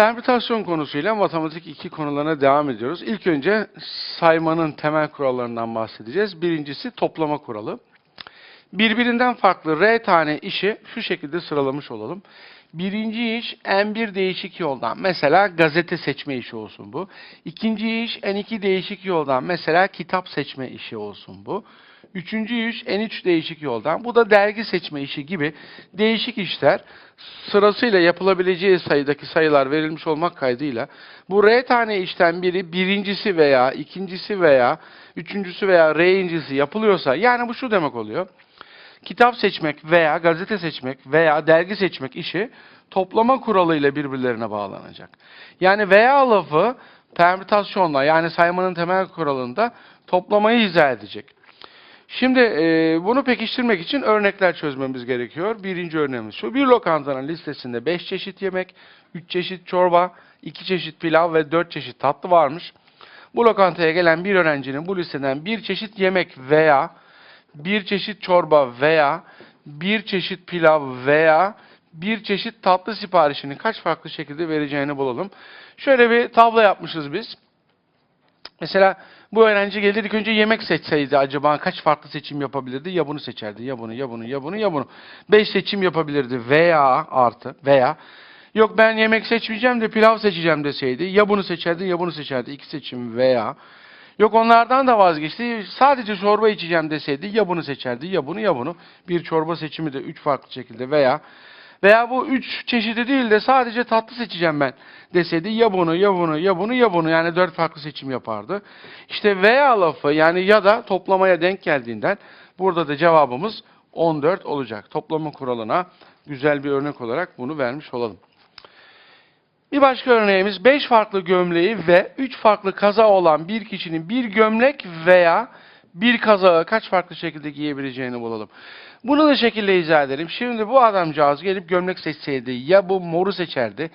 Permütasyon konusuyla matematik 2 konularına devam ediyoruz. İlk önce saymanın temel kurallarından bahsedeceğiz. Birincisi toplama kuralı. Birbirinden farklı R tane işi şu şekilde sıralamış olalım. Birinci iş N1 değişik yoldan. Mesela gazete seçme işi olsun bu. İkinci iş N2 değişik yoldan. Mesela kitap seçme işi olsun bu. Üçüncü iş N3 değişik yoldan. Bu da dergi seçme işi gibi değişik işler sırasıyla yapılabileceği sayıdaki sayılar verilmiş olmak kaydıyla bu R tane işten biri birincisi veya ikincisi veya üçüncüsü veya R'incisi yapılıyorsa yani bu şu demek oluyor kitap seçmek veya gazete seçmek veya dergi seçmek işi toplama kuralıyla birbirlerine bağlanacak. Yani veya lafı permütasyonla yani saymanın temel kuralında toplamayı izah edecek. Şimdi e, bunu pekiştirmek için örnekler çözmemiz gerekiyor. Birinci örneğimiz şu. Bir lokantanın listesinde 5 çeşit yemek, 3 çeşit çorba, 2 çeşit pilav ve 4 çeşit tatlı varmış. Bu lokantaya gelen bir öğrencinin bu listeden bir çeşit yemek veya bir çeşit çorba veya bir çeşit pilav veya bir çeşit tatlı siparişini kaç farklı şekilde vereceğini bulalım. Şöyle bir tablo yapmışız biz. Mesela bu öğrenci gelir ilk önce yemek seçseydi acaba kaç farklı seçim yapabilirdi? Ya bunu seçerdi, ya bunu, ya bunu, ya bunu, ya bunu. Beş seçim yapabilirdi veya artı veya yok ben yemek seçmeyeceğim de pilav seçeceğim deseydi ya bunu seçerdi ya bunu seçerdi. İki seçim veya Yok onlardan da vazgeçti. Sadece çorba içeceğim deseydi ya bunu seçerdi ya bunu ya bunu. Bir çorba seçimi de üç farklı şekilde veya veya bu üç çeşidi değil de sadece tatlı seçeceğim ben deseydi ya bunu ya bunu ya bunu ya bunu yani dört farklı seçim yapardı. İşte veya lafı yani ya da toplamaya denk geldiğinden burada da cevabımız 14 olacak. Toplama kuralına güzel bir örnek olarak bunu vermiş olalım. Bir başka örneğimiz 5 farklı gömleği ve 3 farklı kaza olan bir kişinin bir gömlek veya bir kazağı kaç farklı şekilde giyebileceğini bulalım. Bunu da şekilde izah edelim. Şimdi bu adamcağız gelip gömlek seçseydi ya bu moru seçerdi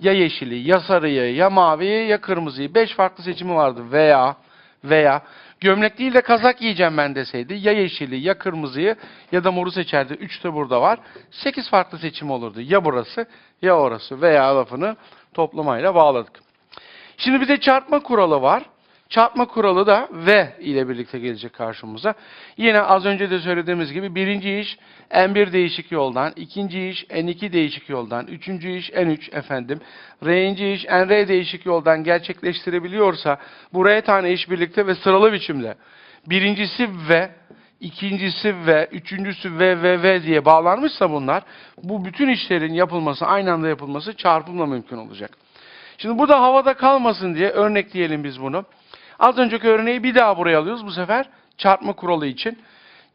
ya yeşili ya sarıyı ya maviyi ya kırmızıyı. 5 farklı seçimi vardı veya veya gömlek değil de kazak giyeceğim ben deseydi ya yeşili ya kırmızıyı ya da moru seçerdi. 3 de burada var. 8 farklı seçim olurdu. Ya burası ya orası veya lafını toplamayla bağladık. Şimdi bir de çarpma kuralı var. Çarpma kuralı da ve ile birlikte gelecek karşımıza. Yine az önce de söylediğimiz gibi birinci iş N1 değişik yoldan, ikinci iş N2 değişik yoldan, üçüncü iş N3 efendim, R'inci iş NR değişik yoldan gerçekleştirebiliyorsa bu R tane iş birlikte ve sıralı biçimde birincisi ve ikincisi ve üçüncüsü ve ve ve diye bağlanmışsa bunlar bu bütün işlerin yapılması aynı anda yapılması çarpımla mümkün olacak. Şimdi bu da havada kalmasın diye örnekleyelim biz bunu. Az önceki örneği bir daha buraya alıyoruz bu sefer çarpma kuralı için.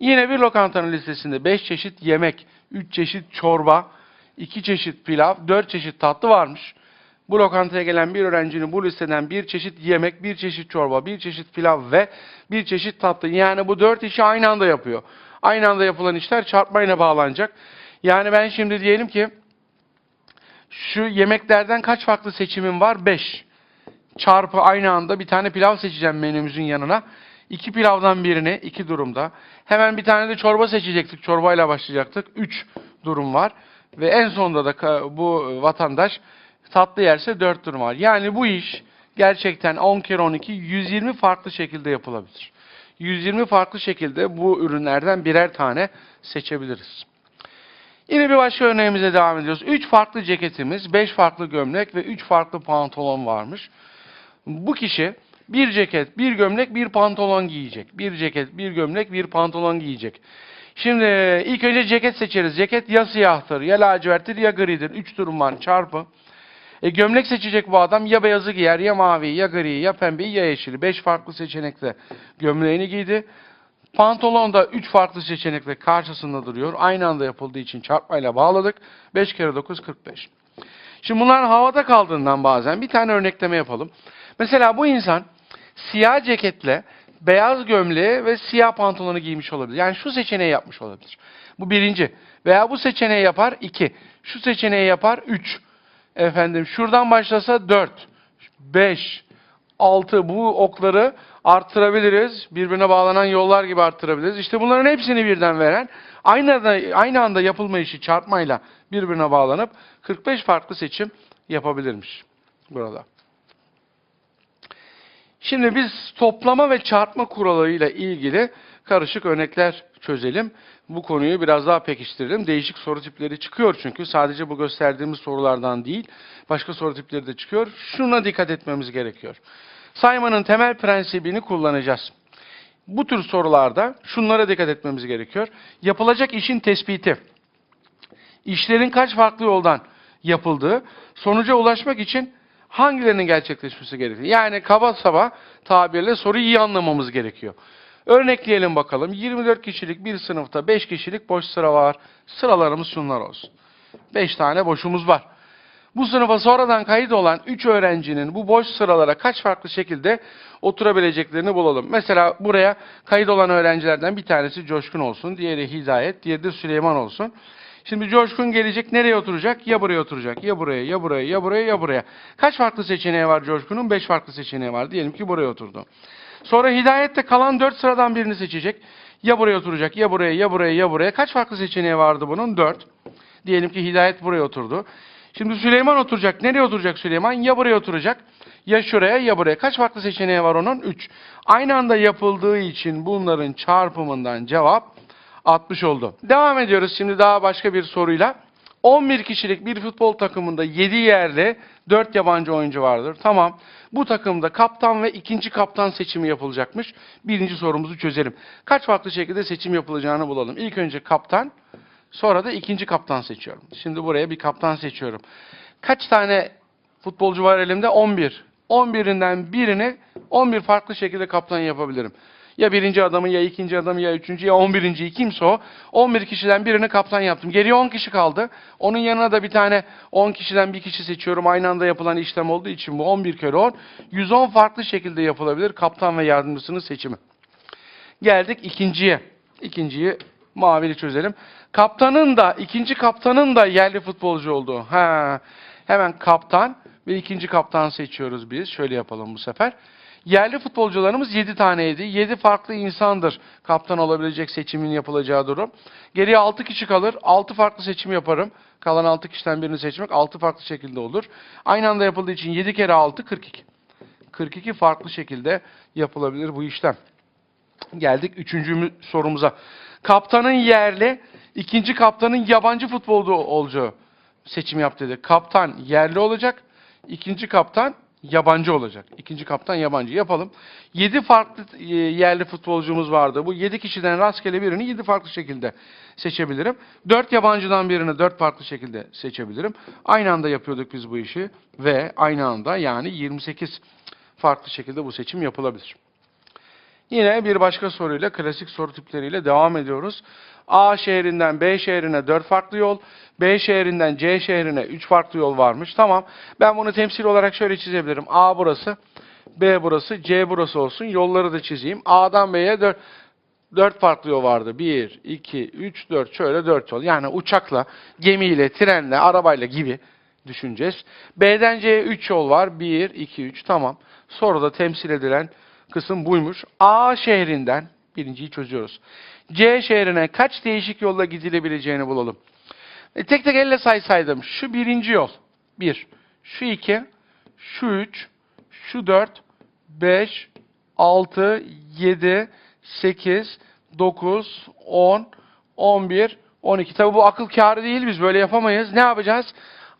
Yine bir lokantanın listesinde 5 çeşit yemek, 3 çeşit çorba, 2 çeşit pilav, 4 çeşit tatlı varmış. Bu lokantaya gelen bir öğrencinin bu listeden bir çeşit yemek, bir çeşit çorba, bir çeşit pilav ve bir çeşit tatlı. Yani bu dört işi aynı anda yapıyor. Aynı anda yapılan işler çarpmayla bağlanacak. Yani ben şimdi diyelim ki şu yemeklerden kaç farklı seçimim var? 5. Çarpı aynı anda bir tane pilav seçeceğim menümüzün yanına. İki pilavdan birini iki durumda. Hemen bir tane de çorba seçecektik. Çorbayla başlayacaktık. Üç durum var. Ve en sonunda da bu vatandaş tatlı yerse 4 durum var. Yani bu iş gerçekten 10 kere 12 120 farklı şekilde yapılabilir. 120 farklı şekilde bu ürünlerden birer tane seçebiliriz. Yine bir başka örneğimize devam ediyoruz. 3 farklı ceketimiz, 5 farklı gömlek ve 3 farklı pantolon varmış. Bu kişi bir ceket, bir gömlek, bir pantolon giyecek. Bir ceket, bir gömlek, bir pantolon giyecek. Şimdi ilk önce ceket seçeriz. Ceket ya siyahtır, ya laciverttir, ya gridir. Üç durum var çarpı. E, gömlek seçecek bu adam ya beyazı giyer, ya mavi, ya gri, ya pembeyi, ya yeşili. Beş farklı seçenekle gömleğini giydi. Pantolon da üç farklı seçenekle karşısında duruyor. Aynı anda yapıldığı için çarpmayla bağladık. 5 kere 9 45. Şimdi bunlar havada kaldığından bazen bir tane örnekleme yapalım. Mesela bu insan siyah ceketle beyaz gömleği ve siyah pantolonu giymiş olabilir. Yani şu seçeneği yapmış olabilir. Bu birinci. Veya bu seçeneği yapar iki. Şu seçeneği yapar üç. Efendim şuradan başlasa dört, beş, altı. Bu okları arttırabiliriz. Birbirine bağlanan yollar gibi arttırabiliriz. İşte bunların hepsini birden veren aynı anda, aynı anda yapılma işi çarpmayla birbirine bağlanıp 45 farklı seçim yapabilirmiş. Burada. Şimdi biz toplama ve çarpma kuralıyla ilgili karışık örnekler çözelim. Bu konuyu biraz daha pekiştirelim. Değişik soru tipleri çıkıyor çünkü. Sadece bu gösterdiğimiz sorulardan değil, başka soru tipleri de çıkıyor. Şuna dikkat etmemiz gerekiyor. Saymanın temel prensibini kullanacağız. Bu tür sorularda şunlara dikkat etmemiz gerekiyor. Yapılacak işin tespiti. İşlerin kaç farklı yoldan yapıldığı, sonuca ulaşmak için hangilerinin gerçekleşmesi gerekiyor? Yani kaba saba tabirle soruyu iyi anlamamız gerekiyor. Örnekleyelim bakalım. 24 kişilik bir sınıfta 5 kişilik boş sıra var. Sıralarımız şunlar olsun. 5 tane boşumuz var. Bu sınıfa sonradan kayıt olan 3 öğrencinin bu boş sıralara kaç farklı şekilde oturabileceklerini bulalım. Mesela buraya kayıt olan öğrencilerden bir tanesi Coşkun olsun, diğeri Hidayet, diğeri de Süleyman olsun. Şimdi Coşkun gelecek nereye oturacak? Ya buraya oturacak, ya buraya, ya buraya, ya buraya, ya buraya. Kaç farklı seçeneği var Coşkun'un? 5 farklı seçeneği var. Diyelim ki buraya oturdu. Sonra Hidayet de kalan 4 sıradan birini seçecek. Ya buraya oturacak, ya buraya, ya buraya, ya buraya. Kaç farklı seçeneği vardı bunun? 4. Diyelim ki Hidayet buraya oturdu. Şimdi Süleyman oturacak. Nereye oturacak Süleyman? Ya buraya oturacak, ya şuraya, ya buraya. Kaç farklı seçeneği var onun? 3. Aynı anda yapıldığı için bunların çarpımından cevap 60 oldu. Devam ediyoruz şimdi daha başka bir soruyla. 11 kişilik bir futbol takımında 7 yerli 4 yabancı oyuncu vardır. Tamam. Bu takımda kaptan ve ikinci kaptan seçimi yapılacakmış. Birinci sorumuzu çözelim. Kaç farklı şekilde seçim yapılacağını bulalım. İlk önce kaptan, sonra da ikinci kaptan seçiyorum. Şimdi buraya bir kaptan seçiyorum. Kaç tane futbolcu var elimde? 11. 11'inden birini 11 farklı şekilde kaptan yapabilirim. Ya birinci adamı ya ikinci adamı ya üçüncü ya on birinci kimse o. 11 kişiden birini kaptan yaptım. Geriye 10 kişi kaldı. Onun yanına da bir tane 10 kişiden bir kişi seçiyorum. Aynı anda yapılan işlem olduğu için bu 11 kere 10. 110 farklı şekilde yapılabilir kaptan ve yardımcısının seçimi. Geldik ikinciye. İkinciyi mavili çözelim. Kaptanın da ikinci kaptanın da yerli futbolcu olduğu. Ha, hemen kaptan ve ikinci kaptan seçiyoruz biz. Şöyle yapalım bu sefer. Yerli futbolcularımız 7 taneydi. 7 farklı insandır kaptan olabilecek seçimin yapılacağı durum. Geriye 6 kişi kalır. 6 farklı seçim yaparım. Kalan 6 kişiden birini seçmek 6 farklı şekilde olur. Aynı anda yapıldığı için 7 kere 6 42. 42 farklı şekilde yapılabilir bu işlem. Geldik üçüncü mü- sorumuza. Kaptanın yerli, ikinci kaptanın yabancı futbolcu olacağı seçim yap dedi. Kaptan yerli olacak, ikinci kaptan yabancı olacak. İkinci kaptan yabancı yapalım. 7 farklı e, yerli futbolcumuz vardı. Bu 7 kişiden rastgele birini 7 farklı şekilde seçebilirim. 4 yabancıdan birini 4 farklı şekilde seçebilirim. Aynı anda yapıyorduk biz bu işi ve aynı anda yani 28 farklı şekilde bu seçim yapılabilir. Yine bir başka soruyla klasik soru tipleriyle devam ediyoruz. A şehrinden B şehrine 4 farklı yol, B şehrinden C şehrine 3 farklı yol varmış. Tamam. Ben bunu temsil olarak şöyle çizebilirim. A burası, B burası, C burası olsun. Yolları da çizeyim. A'dan B'ye 4 4 farklı yol vardı. 1, 2, 3, 4. Şöyle 4 yol. Yani uçakla, gemiyle, trenle, arabayla gibi düşüneceğiz. B'den C'ye 3 yol var. 1, 2, 3. Tamam. Soruda temsil edilen kısım buymuş. A şehrinden, birinciyi çözüyoruz. C şehrine kaç değişik yolla gidilebileceğini bulalım. E, tek tek elle saysaydım. Şu birinci yol. 1. Şu 2. Şu 3. Şu 4. 5. 6. 7. 8. 9. 10. 11. 12. Tabi bu akıl kârı değil. Biz böyle yapamayız. Ne yapacağız?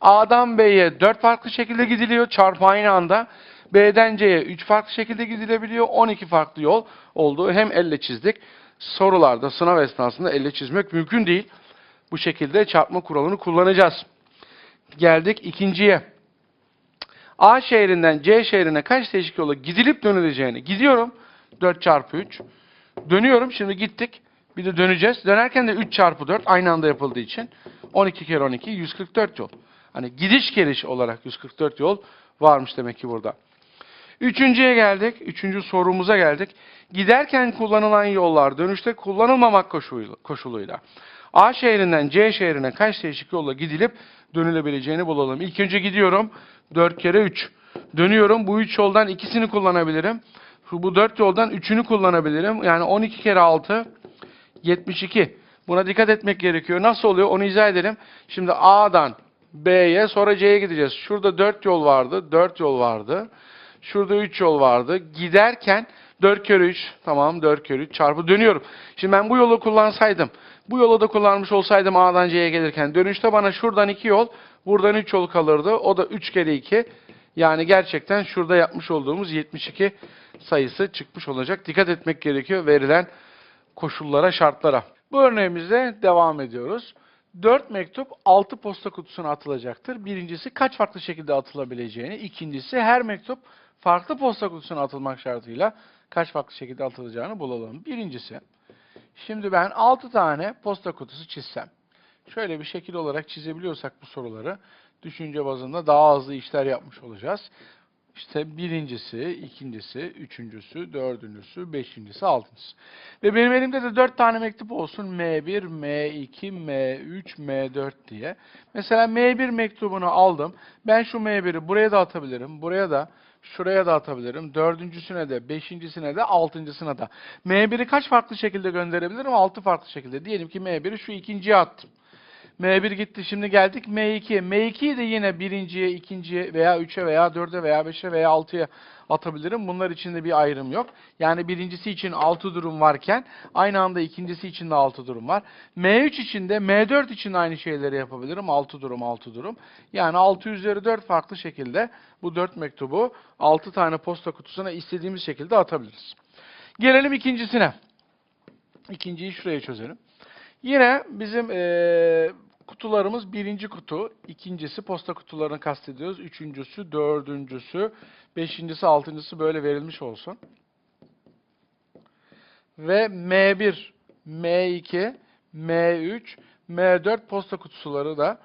A'dan B'ye 4 farklı şekilde gidiliyor. Çarpı aynı anda. B'den C'ye 3 farklı şekilde gidilebiliyor. 12 farklı yol olduğu hem elle çizdik. Sorularda sınav esnasında elle çizmek mümkün değil. Bu şekilde çarpma kuralını kullanacağız. Geldik ikinciye. A şehrinden C şehrine kaç değişik yola gidilip dönüleceğini. Gidiyorum 4 çarpı 3. Dönüyorum şimdi gittik. Bir de döneceğiz. Dönerken de 3 çarpı 4 aynı anda yapıldığı için 12 kere 12 144 yol. Hani gidiş geliş olarak 144 yol varmış demek ki burada. Üçüncüye geldik. Üçüncü sorumuza geldik. Giderken kullanılan yollar dönüşte kullanılmamak koşuluyla. A şehrinden C şehrine kaç değişik yolla gidilip dönülebileceğini bulalım. İlk önce gidiyorum. 4 kere 3. Dönüyorum. Bu 3 yoldan ikisini kullanabilirim. Bu 4 yoldan 3'ünü kullanabilirim. Yani 12 kere 6 72. Buna dikkat etmek gerekiyor. Nasıl oluyor? Onu izah edelim. Şimdi A'dan B'ye sonra C'ye gideceğiz. Şurada 4 yol vardı. 4 yol vardı. Şurada 3 yol vardı. Giderken 4 kere 3 tamam 4 kere 3 çarpı dönüyorum. Şimdi ben bu yolu kullansaydım bu yolu da kullanmış olsaydım A'dan C'ye gelirken dönüşte bana şuradan 2 yol buradan 3 yol kalırdı. O da 3 kere 2 yani gerçekten şurada yapmış olduğumuz 72 sayısı çıkmış olacak. Dikkat etmek gerekiyor verilen koşullara, şartlara. Bu örneğimizde devam ediyoruz. 4 mektup 6 posta kutusuna atılacaktır. Birincisi kaç farklı şekilde atılabileceğini, ikincisi her mektup farklı posta kutusuna atılmak şartıyla kaç farklı şekilde atılacağını bulalım. Birincisi, şimdi ben 6 tane posta kutusu çizsem. Şöyle bir şekil olarak çizebiliyorsak bu soruları düşünce bazında daha hızlı işler yapmış olacağız. İşte birincisi, ikincisi, üçüncüsü, dördüncüsü, beşincisi, altıncısı. Ve benim elimde de dört tane mektup olsun. M1, M2, M3, M4 diye. Mesela M1 mektubunu aldım. Ben şu M1'i buraya da atabilirim. Buraya da, şuraya da atabilirim. Dördüncüsüne de, beşincisine de, altıncısına da. M1'i kaç farklı şekilde gönderebilirim? Altı farklı şekilde. Diyelim ki M1'i şu ikinciye attım. M1 gitti şimdi geldik M2'ye. M2'yi de yine birinciye, ikinciye veya üçe veya dörde veya beşe veya altıya atabilirim. Bunlar için de bir ayrım yok. Yani birincisi için 6 durum varken aynı anda ikincisi için de 6 durum var. M3 için de M4 için de aynı şeyleri yapabilirim. 6 durum 6 durum. Yani 6 üzeri 4 farklı şekilde bu 4 mektubu 6 tane posta kutusuna istediğimiz şekilde atabiliriz. Gelelim ikincisine. İkinciyi şuraya çözelim. Yine bizim eee, kutularımız birinci kutu, ikincisi posta kutularını kastediyoruz, üçüncüsü, dördüncüsü, beşincisi, altıncısı böyle verilmiş olsun. Ve M1, M2, M3, M4 posta kutuları da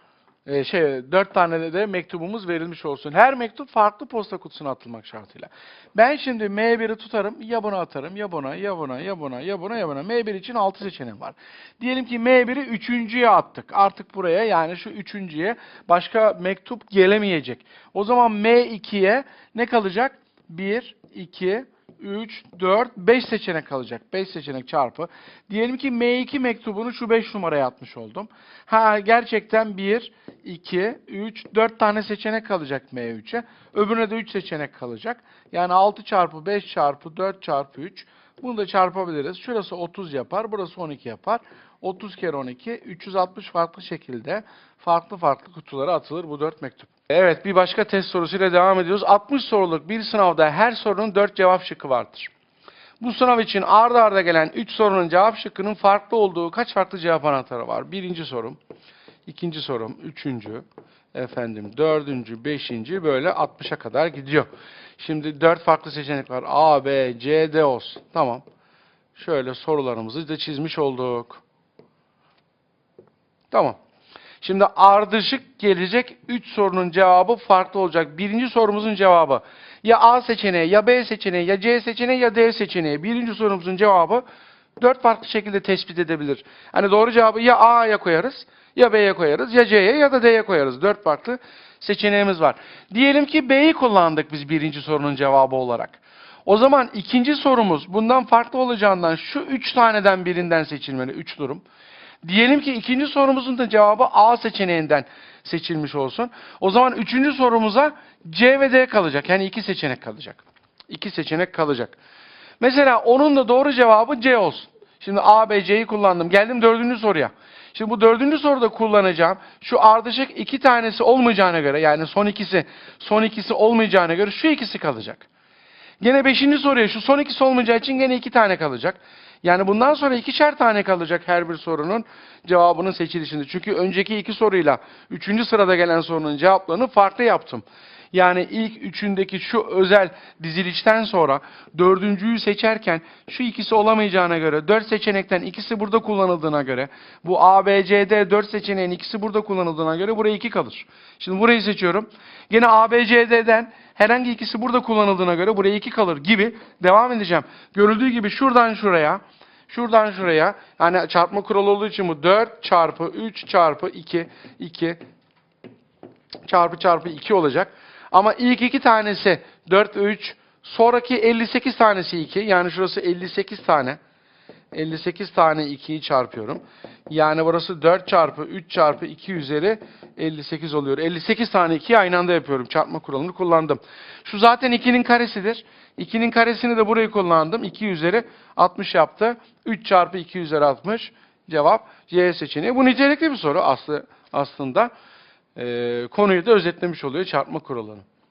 e, şey dört tane de, de mektubumuz verilmiş olsun. Her mektup farklı posta kutusuna atılmak şartıyla. Ben şimdi M1'i tutarım, ya buna atarım, ya buna, ya buna, ya buna, ya buna, ya buna. M1 için 6 seçeneğim var. Diyelim ki M1'i üçüncüye attık. Artık buraya yani şu üçüncüye başka mektup gelemeyecek. O zaman M2'ye ne kalacak? 1, 2, 3, 4, 5 seçenek kalacak. 5 seçenek çarpı. Diyelim ki M2 mektubunu şu 5 numaraya atmış oldum. Ha gerçekten 1, 2, 3, 4 tane seçenek kalacak M3'e. Öbürüne de 3 seçenek kalacak. Yani 6 çarpı 5 çarpı 4 çarpı 3. Bunu da çarpabiliriz. Şurası 30 yapar, burası 12 yapar. 30 kere 12, 360 farklı şekilde farklı farklı kutulara atılır bu 4 mektup. Evet bir başka test sorusuyla devam ediyoruz. 60 soruluk bir sınavda her sorunun 4 cevap şıkkı vardır. Bu sınav için arda arda gelen 3 sorunun cevap şıkkının farklı olduğu kaç farklı cevap anahtarı var? Birinci sorum, ikinci sorum, üçüncü, efendim dördüncü, beşinci böyle 60'a kadar gidiyor. Şimdi 4 farklı seçenek var. A, B, C, D olsun. Tamam. Şöyle sorularımızı da çizmiş olduk. Tamam. Şimdi ardışık gelecek 3 sorunun cevabı farklı olacak. Birinci sorumuzun cevabı ya A seçeneği, ya B seçeneği, ya C seçeneği, ya D seçeneği. Birinci sorumuzun cevabı 4 farklı şekilde tespit edebilir. Hani doğru cevabı ya A'ya koyarız, ya B'ye koyarız, ya C'ye ya da D'ye koyarız. 4 farklı seçeneğimiz var. Diyelim ki B'yi kullandık biz birinci sorunun cevabı olarak. O zaman ikinci sorumuz bundan farklı olacağından şu 3 taneden birinden seçilmeli. 3 durum. Diyelim ki ikinci sorumuzun da cevabı A seçeneğinden seçilmiş olsun. O zaman üçüncü sorumuza C ve D kalacak. Yani iki seçenek kalacak. İki seçenek kalacak. Mesela onun da doğru cevabı C olsun. Şimdi A, B, C'yi kullandım. Geldim dördüncü soruya. Şimdi bu dördüncü soruda kullanacağım. Şu ardışık iki tanesi olmayacağına göre yani son ikisi son ikisi olmayacağına göre şu ikisi kalacak. Gene beşinci soruya şu son ikisi olmayacağı için gene iki tane kalacak. Yani bundan sonra ikişer tane kalacak her bir sorunun cevabının seçilişinde. Çünkü önceki iki soruyla üçüncü sırada gelen sorunun cevaplarını farklı yaptım. Yani ilk üçündeki şu özel dizilişten sonra dördüncüyü seçerken şu ikisi olamayacağına göre dört seçenekten ikisi burada kullanıldığına göre bu A, B, C, D dört seçeneğin ikisi burada kullanıldığına göre buraya iki kalır. Şimdi burayı seçiyorum. Gene A, B, C, D'den herhangi ikisi burada kullanıldığına göre buraya iki kalır gibi devam edeceğim. Görüldüğü gibi şuradan şuraya Şuradan şuraya yani çarpma kuralı olduğu için bu 4 çarpı 3 çarpı 2 2 çarpı çarpı 2 olacak. Ama ilk iki tanesi 4 ve 3 sonraki 58 tanesi 2 yani şurası 58 tane 58 tane 2'yi çarpıyorum. Yani burası 4 çarpı 3 çarpı 2 üzeri 58 oluyor. 58 tane 2'yi aynı anda yapıyorum. Çarpma kuralını kullandım. Şu zaten 2'nin karesidir. 2'nin karesini de burayı kullandım. 2 üzeri 60 yaptı. 3 çarpı 2 üzeri 60. Cevap C seçeneği. Bu nitelikli bir soru aslı, aslında. Konuyu da özetlemiş oluyor çarpma kuralını.